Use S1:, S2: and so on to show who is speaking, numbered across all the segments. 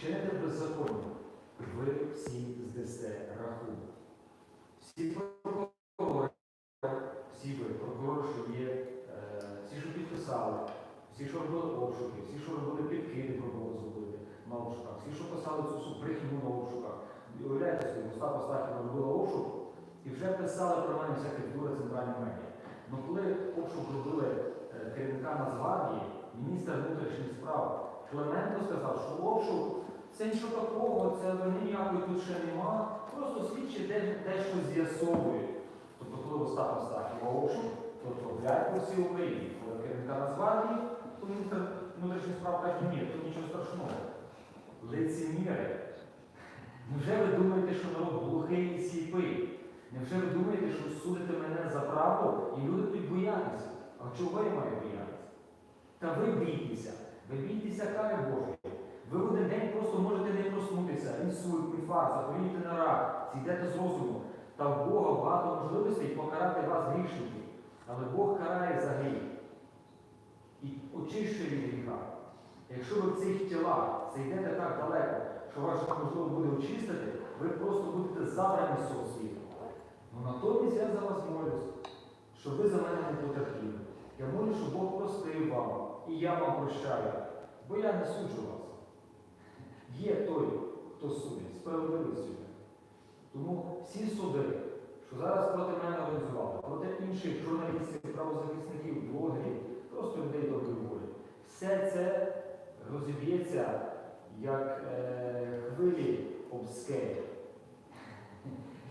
S1: чините беззаконня, ви всі здасте рахунок. Всі прокурори, всі ви, прокурори, що є, е, всі, що підписали, всі, що робили обшуки, всі, що робили підкиди, пробували зробити на обшуках, всі, що писали цю всю на обшуках. Уявляєте собі, Остапа Стахіна робила обшук і вже писали про мене всякі дури центральні медіа. Ну коли обшук робили е, керівника Нацгвардії, міністр внутрішніх справ Клименко сказав, що обшук це нічого такого, це вини ніякої тут ще нема, просто слідчі дещо з'ясовують. Тобто, коли Остапа Стахіва обшук, то трапляють по всій Україні. Коли керівника Нацгвардії, то міністр внутрішніх справ каже, ні, тут нічого страшного. Лицеміри. Невже ви думаєте, що народ глухий і сліпий? Невже ви думаєте, що судите мене за правду і люди будуть боятися? А чого я маю боятися? Та ви бійтеся, ви бійтеся кари Божої. Зійдете з розуму. Та в Бога багато можливостей покарати вас грішників. Але Бог карає за гріх і очищує від гріха. Якщо ви в цих тілах зайдете так далеко, що вас можливо буде очистити, ви просто будете забрані з цього світу. Ну натомість я за вас молюсь, щоб ви за мене не потерпіли. Я молю, щоб Бог простив вам, і я вам прощаю, бо я не суджу вас. Є той, хто судить, справедливий суддя. Тому всі суди, що зараз проти мене організували, проти інших журналістів, правозахисників, блогерів, просто людей доброї волі, все це розіб'ється як е, хвилі об скелі.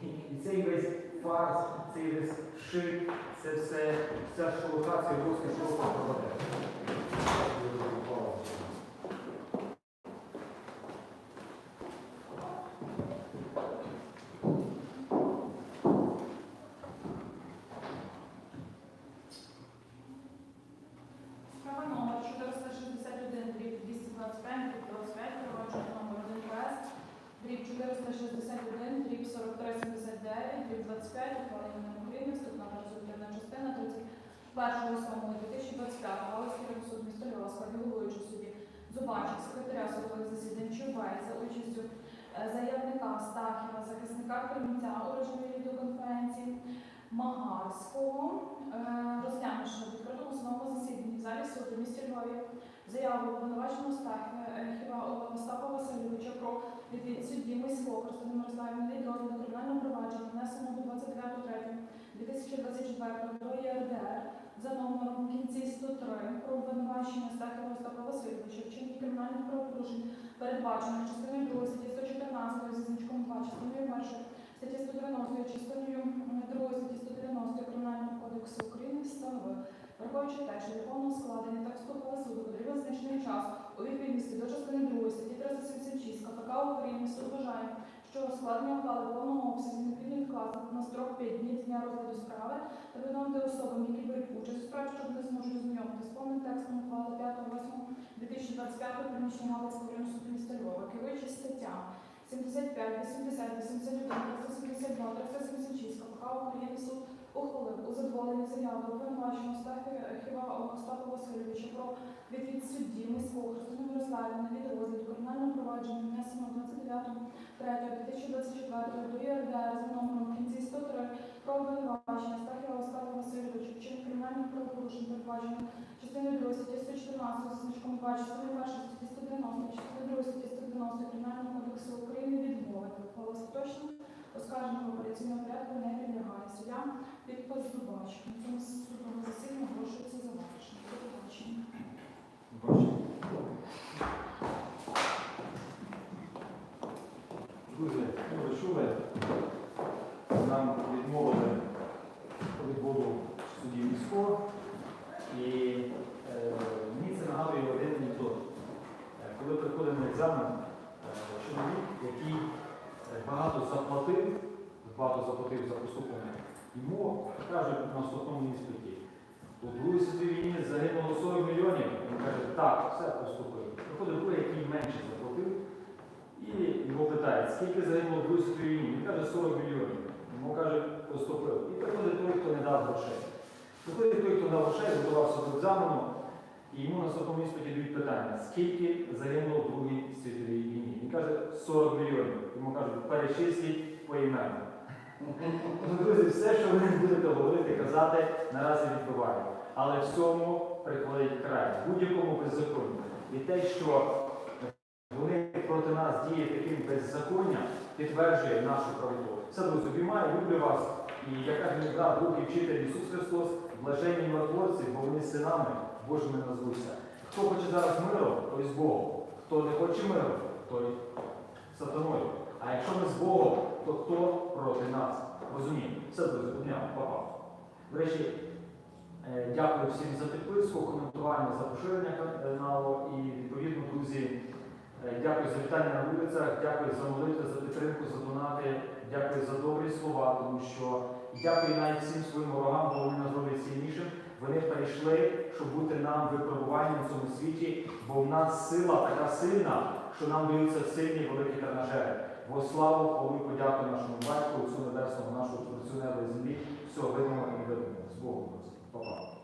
S1: І цей весь фарс, цей весь шик, це все, вся шолокація руська просто пропаде.
S2: Дріб 25, ухвалення на України, вступна та результативна частина 31 7 2025 Галицький суд міста Львова, складі головуючий судді Зубанчик, секретаря судових засідань Чубай за участю е, заявника Стахіва, захисника Кремця у режимі відеоконференції Магарського, е, розглянувши на відкритому судовому засіданні в залі суду місті Львові заяву обвинуваченого Стахіва Остапа Васильовича про судді Миського Христини Мирославівни розгляду кримінального провадження внесеного 29.03.2024 до ЄРДР за номером в кінці 103 про обвинувачення Стахіва Остапа Васильовича в чині кримінальних правопорушень, передбачених частиною 2 статті 114 зі значком 2, частиною 1 статті 190, частиною 2 статті 190 Кримінального кодексу України встановив, враховуючи те, що для повного складення тексту ухвали суду потрібен значний час у відповідності до частини 2 статті 376 КПК України суд вважає, що складення ухвали в повному обсязі необхідно відкласти на строк 5 днів з дня розгляду справи та повідомити особам, які беруть участь у справі, що вони зможуть знайомити з повним текстом ухвали 5.8.2025 приміщення Галицького району суду міста Львова, керуючись статтями 75, 80, 81, 372, 376 КПК України суд ухвалив у задоволенні заяви. Обвинуваченого Стахіва Остапа Васильовича про відвід судді міського Христини Мирославівни від розгляду кримінального провадження внесеного 29.03.2024 до ЄРДР за номером кінці 103 про обвинувачення Стахіва Остапа Васильовича в кримінальних правопорушень передбачено частиною 2 статті 114 зі значком 2, частиною 1 статті 190, частиною 2 статті 190 Кримінального кодексу України відмовити. Остаточно оскарження в апеляційному порядку не підпис Зубач. На цьому судове засідання оголошується завершеним. До побачення.
S1: Друзі, ну ви чули, нам відмовили відводу судді міського, і е, мені це нагадує один анекдот. Е, Коли приходив на екзамен, е, чоловік, який е, багато заплатив, багато заплатив за йому кажуть на вступному іспиті, у Другій світовій війні загинуло 40 мільйонів. Він каже, так, все поступив. Приходить другий, який менше заплатив, і його питають, скільки загинуло в Другій світовій війні? Він каже 40 мільйонів. Йому каже, поступив. І приходить той, хто не дав грошей. Приходить той, хто дав грошей, готувався до екзамену, і йому на вступному іспиті дають питання, скільки загинуло в Другій світовій війні. Він каже, 40 мільйонів. Йому кажуть, перечисліть поіменно. Ну, Друзі, все, що ви будете говорити, казати, наразі відбуває. Але всьому приходить край, будь-якому беззаконню. І те, що вони проти нас діє таким беззаконням, підтверджує нашу правоту. Все, друзі, обіймаю, люблю вас. І як каже мій брат, Бог і вчитель Ісус Христос, блаженні миротворці, бо вони синами Божими назвуться. Хто хоче зараз миру, той з Богом. Хто не хоче миру, той сатаною. А якщо ми з Богом, то хто проти нас? Розуміємо. Все, одня, папа. До речі, е, дякую всім за підписку, коментування, за поширення каналу і відповідно, друзі. Е, Дякую за вітання на вулицях, дякую за молитви, за підтримку, за донати, дякую за добрі слова, тому що дякую навіть всім своїм ворогам, бо вони нас роблять сильнішим. Вони прийшли, щоб бути нам випробуванням в цьому світі, бо в нас сила така сильна, що нам даються сильні великі тренажери. Бо славу, хвалу подяку нашому батьку, Отцю Небесному, нашого неба землі, Все, видимо і видимо. З Богом. друзі.